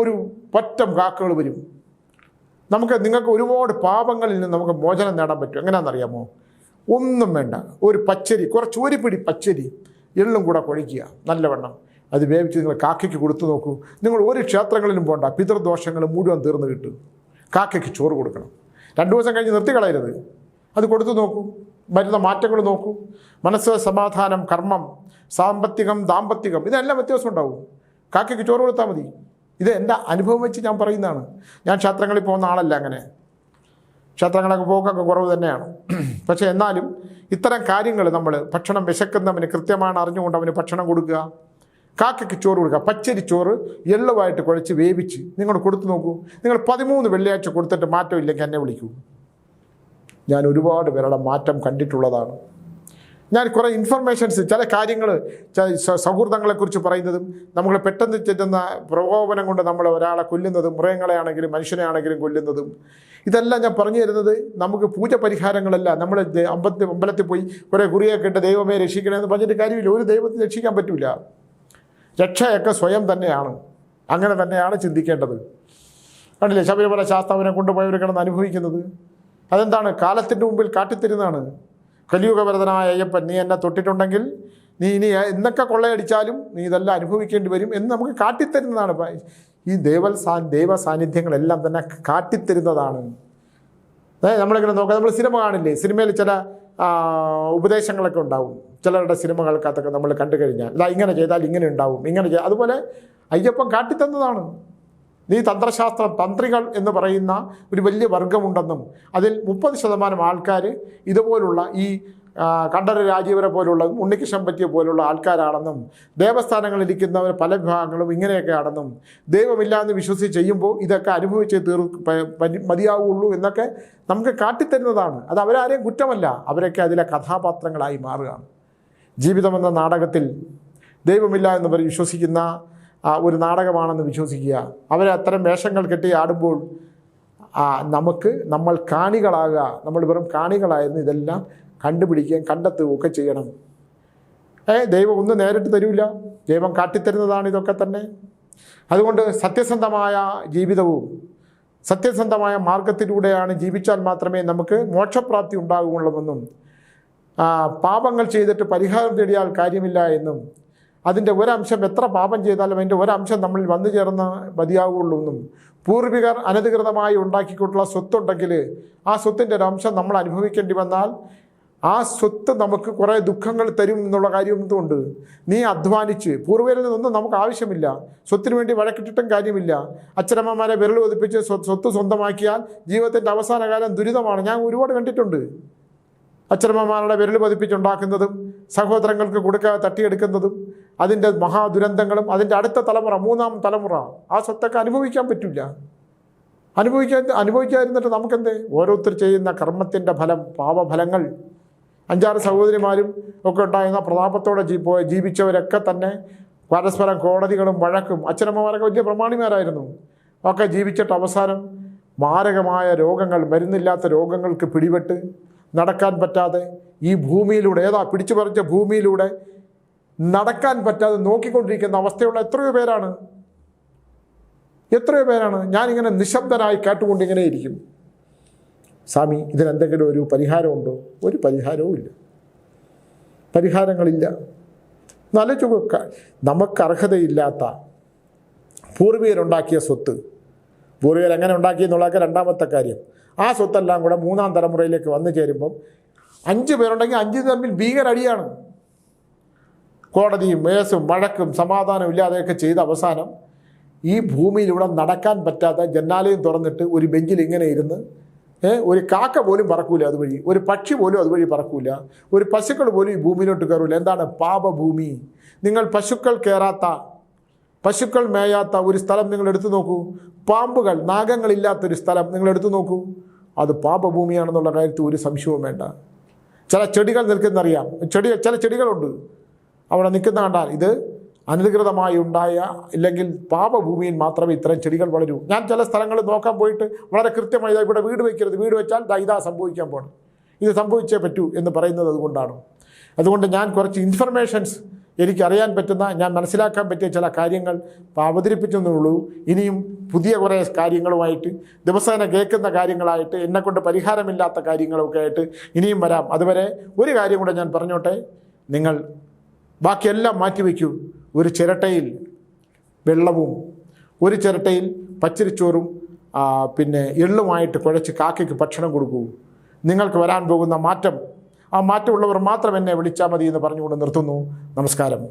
[SPEAKER 1] ഒരു പറ്റം കാക്കകൾ വരും. നമുക്ക് നിങ്ങൾക്ക് ഒരുപാട് പാപങ്ങളിൽ നിന്ന് നമുക്ക് മോചനം നേടാൻ പറ്റും. എങ്ങനെയാണെന്നറിയാമോ? ഒന്നും വേണ്ട. ഒരു പച്ചരി കുറച്ച് ഒരു പിടി പച്ചരി എള്ളും കൂടെ കൊഴിക്കുക. നല്ലവണ്ണം. അത് വേവിച്ച് നിങ്ങൾ കാക്കയ്ക്ക് കൊടുത്തു നോക്കൂ. നിങ്ങൾ ഒരു ക്ഷേത്രങ്ങളിലും പോകണ്ട പിതൃദോഷങ്ങൾ മുഴുവൻ തീർന്നു കിട്ടും. കാക്കയ്ക്ക് ചോറ് കൊടുക്കണം. രണ്ടു ദിവസം കഴിഞ്ഞ് നിർത്തിക്കളയരുത്. അത് കൊടുത്തു നോക്കൂ. വരുന്ന മാറ്റങ്ങൾ നോക്കൂ. മനസ്സ് സമാധാനം കർമ്മം സാമ്പത്തികം ദാമ്പത്തികം ഇതെല്ലാം വ്യത്യാസം ഉണ്ടാവും കാക്കയ്ക്ക് ചോറ് കൊടുത്താൽ മതി. ഇത് എന്റെ അനുഭവം വെച്ച് ഞാൻ പറയുന്നതാണ്. ഞാൻ ക്ഷേത്രങ്ങളിൽ പോകുന്ന ആളല്ല അങ്ങനെ. ക്ഷേത്രങ്ങളൊക്കെ പോക്കൊക്കെ കുറവ് തന്നെയാണ്. പക്ഷേ എന്നാലും ഇത്തരം കാര്യങ്ങൾ നമ്മൾ ഭക്ഷണം വിശക്കുന്നവന് കൃത്യമാണ് അറിഞ്ഞുകൊണ്ട് അവന് ഭക്ഷണം കൊടുക്കുക. കാക്കയ്ക്ക് ചോറ് കൊടുക്കുക. പച്ചരി ചോറ് എള്ളുമായിട്ട് കുഴച്ച് വേവിച്ച് നിങ്ങൾ കൊടുത്തു നോക്കൂ. നിങ്ങൾ പതിമൂന്ന് വെള്ളിയാഴ്ച കൊടുത്തിട്ട് മാറ്റമില്ലെങ്കിൽ എന്നെ വിളിക്കൂ. ഞാൻ ഒരുപാട് പേരുടെ മാറ്റം കണ്ടിട്ടുള്ളതാണ്. ഞാൻ കുറേ ഇൻഫർമേഷൻസ് ചില കാര്യങ്ങൾ സൗഹൃദങ്ങളെക്കുറിച്ച് പറയുന്നതും നമ്മൾ പെട്ടെന്ന് ചെല്ലുന്ന പ്രകോപനം കൊണ്ട് നമ്മൾ ഒരാളെ കൊല്ലുന്നതും മൃഗങ്ങളെ ആണെങ്കിലും മനുഷ്യനെ ആണെങ്കിലും കൊല്ലുന്നതും. ഇതെല്ലാം ഞാൻ പറഞ്ഞു തരുന്നത് നമുക്ക് പൂജ പരിഹാരങ്ങളല്ല. നമ്മൾ അമ്പത്തി അമ്പലത്തിൽ പോയി കുറേ കുറിയൊക്കെ ഇട്ട് ദൈവമേ രക്ഷിക്കണമെന്ന് പറഞ്ഞിട്ട് കാര്യമില്ല. ഒരു ദൈവത്തെ രക്ഷിക്കാൻ പറ്റില്ല രക്ഷയൊക്കെ സ്വയം തന്നെയാണ്. അങ്ങനെ തന്നെയാണ് ചിന്തിക്കേണ്ടത്. കണ്ടില്ലേ? ശബരിമല ശാസ്താവിനെ കൊണ്ടുപോയവർ കിടന്ന് അനുഭവിക്കുന്നത്. അതെന്താണ്? കാലത്തിന്റെ മുമ്പിൽ കാട്ടിത്തരുന്നതാണ്. കലിയുഗവരതനായ അയ്യപ്പൻ നീ എന്നെ തൊട്ടിട്ടുണ്ടെങ്കിൽ നീ ഇനി എന്നൊക്കെ കൊള്ളയടിച്ചാലും നീ ഇതെല്ലാം അനുഭവിക്കേണ്ടി വരും എന്ന് നമുക്ക് കാട്ടിത്തരുന്നതാണ്. ഈ ദേവൽ സാ ദൈവ സാന്നിധ്യങ്ങളെല്ലാം തന്നെ കാട്ടിത്തരുന്നതാണ്. നമ്മളിങ്ങനെ നോക്കാം. നമ്മൾ സിനിമ കാണില്ലേ? സിനിമയിൽ ചില ഉപദേശങ്ങളൊക്കെ ഉണ്ടാവും. ചിലരുടെ സിനിമകൾക്കകത്തൊക്കെ നമ്മൾ കണ്ടു കഴിഞ്ഞാൽ ഇങ്ങനെ ചെയ്താൽ ഇങ്ങനെ ഉണ്ടാവും ഇങ്ങനെ അതുപോലെ അയ്യപ്പൻ കാട്ടിത്തന്നതാണ്. നീ തന്ത്രശാസ്ത്രം തന്ത്രികൾ എന്ന് പറയുന്ന ഒരു വലിയ വർഗമുണ്ടെന്നും അതിൽ മുപ്പത് ശതമാനം ആൾക്കാർ ഇതുപോലുള്ള ഈ കണ്ടര രാജീവരെ പോലുള്ള ഉണ്ണികൃഷ്ണൻ പറ്റിയ പോലുള്ള ആൾക്കാരാണെന്നും ദേവസ്ഥാനങ്ങളിൽ ഇരിക്കുന്നവർ പല വിഭാഗങ്ങളും ഇങ്ങനെയൊക്കെയാണെന്നും ദൈവമില്ല എന്ന് വിശ്വസിച്ച് ചെയ്യുമ്പോൾ ഇതൊക്കെ അനുഭവിച്ച് തീർ മതിയാവുള്ളൂ എന്നൊക്കെ നമുക്ക് കാട്ടിത്തരുന്നതാണ്. അത് അവരാരെയും കുറ്റമല്ല. അവരൊക്കെ അതിലെ കഥാപാത്രങ്ങളായി മാറുകയാണ്. ജീവിതമെന്ന നാടകത്തിൽ ദൈവമില്ല എന്ന് പറഞ്ഞ് വിശ്വസിക്കുന്ന ഒരു നാടകമാണെന്ന് വിശ്വസിക്കുക. അവരെ അത്തരം വേഷങ്ങൾ കെട്ടി ആടുമ്പോൾ നമുക്ക് നമ്മൾ കാണികളാകുക. നമ്മൾ വെറും കാണികളായിരുന്നു. ഇതെല്ലാം കണ്ടുപിടിക്കുകയും കണ്ടെത്തുകയും ഒക്കെ ചെയ്യണം. ഏ ദൈവം ഒന്നും നേരിട്ട് തരില്ല ദൈവം കാട്ടിത്തരുന്നതാണ് ഇതൊക്കെ തന്നെ. അതുകൊണ്ട് സത്യസന്ധമായ ജീവിതവും സത്യസന്ധമായ മാർഗത്തിലൂടെയാണ് ജീവിച്ചാൽ മാത്രമേ നമുക്ക് മോക്ഷപ്രാപ്തി ഉണ്ടാകുകയുള്ളൂ എന്നും പാപങ്ങൾ ചെയ്തിട്ട് പരിഹാരം തേടിയാൽ കാര്യമില്ല എന്നും അതിന്റെ ഒരംശം എത്ര പാപം ചെയ്താലും അതിന്റെ ഒരംശം നമ്മളിൽ വന്നു ചേർന്ന് മതിയാവുള്ളൂ എന്നും പൂർവികർ അനധികൃതമായി ഉണ്ടാക്കിക്കൊണ്ടുള്ള സ്വത്തുണ്ടെങ്കിൽ ആ സ്വത്തിന്റെ ഒരു അംശം നമ്മൾ അനുഭവിക്കേണ്ടി വന്നാൽ ആ സ്വത്ത് നമുക്ക് കുറേ ദുഃഖങ്ങൾ തരും എന്നുള്ള കാര്യം എന്തുകൊണ്ട് നീ അധ്വാനിച്ച് പൂർവരിൽ നിന്നൊന്നും നമുക്ക് ആവശ്യമില്ല. സ്വത്തിന് വേണ്ടി വഴക്കിട്ടിട്ടും കാര്യമില്ല. അച്ഛനമ്മമാരെ വിരൽ ഒതിപ്പിച്ച് സ്വ- സ്വത്ത് സ്വന്തമാക്കിയാൽ ജീവിതത്തിന്റെ അവസാന കാലം ദുരിതമാണ്. ഞാൻ ഒരുപാട് കണ്ടിട്ടുണ്ട്. അച്ഛനമ്മമാരുടെ വിരൽ പതിപ്പിച്ചുണ്ടാക്കുന്നതും സഹോദരങ്ങൾക്ക് കൊടുക്കാതെ തട്ടിയെടുക്കുന്നതും അതിന്റെ മഹാദുരന്തങ്ങളും അതിന്റെ അടുത്ത തലമുറ മൂന്നാം തലമുറ ആ സ്വത്തൊക്കെ അനുഭവിക്കാൻ പറ്റില്ല. അനുഭവിക്കാൻ അനുഭവിക്കാതിരുന്നിട്ട് നമുക്കെന്തേ? ഓരോരുത്തർ ചെയ്യുന്ന കർമ്മത്തിന്റെ ഫലം പാപഫലങ്ങൾ. അഞ്ചാറ് സഹോദരിമാരും ഒക്കെ ഉണ്ടായിരുന്ന പ്രതാപത്തോടെ ജീ പോയ ജീവിച്ചവരൊക്കെ തന്നെ പരസ്പരം കോടതികളും വഴക്കും അച്ഛനമ്മമാരൊക്കെ വലിയ പ്രമാണിമാരായിരുന്നു. ഒക്കെ ജീവിച്ചിട്ട് അവസാനം മാരകമായ രോഗങ്ങൾ മരുന്നില്ലാത്ത രോഗങ്ങൾക്ക് പിടിപെട്ട് നടക്കാൻ പറ്റാതെ ഈ ഭൂമിയിലൂടെ ഏതാ പിടിച്ചു പറിച്ച ഭൂമിയിലൂടെ നടക്കാൻ പറ്റാതെ നോക്കിക്കൊണ്ടിരിക്കുന്ന അവസ്ഥയുള്ള എത്രയോ പേരാണ്. എത്രയോ പേരാണ്. ഞാനിങ്ങനെ നിശബ്ദനായി കേട്ടുകൊണ്ടിങ്ങനെ ഇരിക്കും. സ്വാമി ഇതിനെന്തെങ്കിലും ഒരു പരിഹാരമുണ്ടോ? ഒരു പരിഹാരവും ഇല്ല. പരിഹാരങ്ങളില്ല. നല്ല ചുക നമുക്ക് അർഹതയില്ലാത്ത പൂർവികരുണ്ടാക്കിയ സ്വത്ത്. പൂർവികർ എങ്ങനെ ഉണ്ടാക്കി എന്നുള്ളതൊക്കെ രണ്ടാമത്തെ കാര്യം. ആ സ്വത്തെല്ലാം കൂടെ മൂന്നാം തലമുറയിലേക്ക് വന്നു ചേരുമ്പം അഞ്ച് പേരുണ്ടെങ്കിൽ അഞ്ച് തമ്മിൽ ഭീകരടിയാണ്. കോടതിയും മേസും വഴക്കും സമാധാനം ഇല്ലാതെയൊക്കെ ചെയ്ത അവസാനം ഈ ഭൂമിയിലൂടെ നടക്കാൻ പറ്റാത്ത ജന്നാലയം തുറന്നിട്ട് ഒരു ബെഞ്ചിൽ ഇങ്ങനെ ഇരുന്ന് ഒരു കാക്ക പോലും പറക്കൂല അതുവഴി. ഒരു പക്ഷി പോലും അതുവഴി പറക്കൂല. ഒരു പശുക്കൾ പോലും ഈ ഭൂമിയിലോട്ട് കയറൂല. എന്താണ്? പാപഭൂമി. നിങ്ങൾ പശുക്കൾ കയറാത്ത പശുക്കൾ മേയാത്ത ഒരു സ്ഥലം നിങ്ങൾ എടുത്തു നോക്കൂ. പാമ്പുകൾ നാഗങ്ങളില്ലാത്തൊരു സ്ഥലം നിങ്ങൾ എടുത്തു നോക്കൂ. അത് പാപഭൂമിയാണെന്നുള്ള കാര്യത്തിൽ ഒരു സംശയവും വേണ്ട. ചില ചെടികൾ നിൽക്കുന്നറിയാം ചെടി ചില ചെടികളുണ്ട്. അവിടെ നിൽക്കുന്ന കണ്ടാൽ ഇത് അനധികൃതമായി ഉണ്ടായ ഇല്ലെങ്കിൽ പാപഭൂമിയിൽ മാത്രമേ ഇത്തരം ചെടികൾ വളരൂ. ഞാൻ ചില സ്ഥലങ്ങളിൽ നോക്കാൻ പോയിട്ട് വളരെ കൃത്യമായി "ദാ ഇവിടെ വീട് വയ്ക്കരുത് വീട് വെച്ചാൽ ഇതാ സംഭവിക്കാൻ പോകണം ഇത് സംഭവിച്ചേ പറ്റൂ എന്ന് പറയുന്നത് അതുകൊണ്ടാണ്. അതുകൊണ്ട് ഞാൻ കുറച്ച് ഇൻഫർമേഷൻസ് എനിക്കറിയാൻ പറ്റുന്ന ഞാൻ മനസ്സിലാക്കാൻ പറ്റിയ ചില കാര്യങ്ങൾ അവതരിപ്പിച്ചെന്നുള്ളൂ. ഇനിയും പുതിയ കുറേ കാര്യങ്ങളുമായിട്ട് ദിവസേന കേൾക്കുന്ന കാര്യങ്ങളായിട്ട് എന്നെക്കൊണ്ട് പരിഹാരമില്ലാത്ത കാര്യങ്ങളൊക്കെ ആയിട്ട് ഇനിയും വരാം. അതുവരെ ഒരു കാര്യം കൂടെ ഞാൻ പറഞ്ഞോട്ടെ. നിങ്ങൾ ബാക്കിയെല്ലാം മാറ്റിവെക്കൂ ഒരു ചിരട്ടയിൽ വെള്ളവും ഒരു ചിരട്ടയിൽ പച്ചരിച്ചോറും പിന്നെ എള്ളുമായിട്ട് കുഴച്ച് കാക്കയ്ക്ക് ഭക്ഷണം കൊടുക്കൂ. നിങ്ങൾക്ക് വരാൻ പോകുന്ന മാറ്റം ആ മാറ്റമുള്ളവർ മാത്രം എന്നെ വിളിച്ചാൽ മതി എന്ന് പറഞ്ഞുകൊണ്ട് നിർത്തുന്നു. നമസ്കാരം.